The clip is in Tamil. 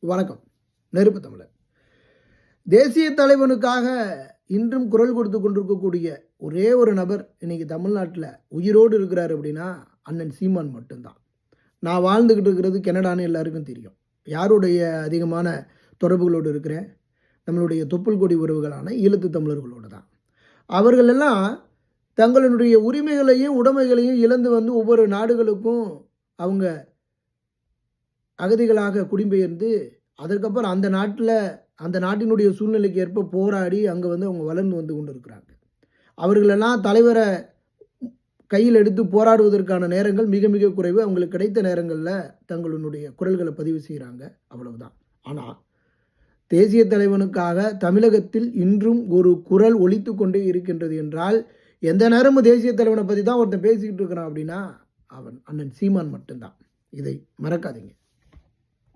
வணக்கம். நெருப்பு தமிழர். தேசிய தலைவனுக்காக இன்றும் குரல் கொடுத்து கொண்டிருக்கக்கூடிய ஒரே ஒரு நபர் இன்னைக்கு தமிழ்நாட்டில் உயிரோடு இருக்கிறார் அப்படின்னா அண்ணன் சீமான் மட்டும்தான். நான் வாழ்ந்துக்கிட்டு இருக்கிறது கெனடான்னு எல்லாருக்கும் தெரியும். யாருடைய அதிகமான தொடர்புகளோடு இருக்கிறேன்? நம்மளுடைய தொப்புள் கொடி உறவுகளான ஈழத்து தமிழர்களோடு தான். அவர்கள் எல்லாம் தங்களுடைய உரிமைகளையும் உடைமைகளையும் இழந்து வந்து ஒவ்வொரு நாடுகளுக்கும் அவங்க அகதிகளாக குடிபெயர்ந்து அதற்கப்புறம் அந்த நாட்டில் அந்த நாட்டினுடைய சூழ்நிலைக்கு ஏற்ப போராடி அங்கே வந்து அவங்க வளர்ந்து வந்து கொண்டு இருக்கிறாங்க அவர்களெல்லாம் தலைவரை கையில் எடுத்து போராடுவதற்கான நேரங்கள் மிக மிக குறைவு. அவங்களுக்கு கிடைத்த நேரங்களில் தங்களுடைய குரல்களை பதிவு செய்கிறாங்க அவ்வளவுதான். ஆனால் தேசிய தலைவனுக்காக தமிழகத்தில் இன்றும் ஒரு குரல் ஒழித்து கொண்டே இருக்கின்றது என்றால் எந்த நேரமும் தேசிய தலைவனை பற்றி தான் ஒருத்தன் பேசிக்கிட்டு இருக்கிறான் அப்படின்னா அவன் அண்ணன் சீமான் மட்டும்தான். இதை மறக்காதீங்க.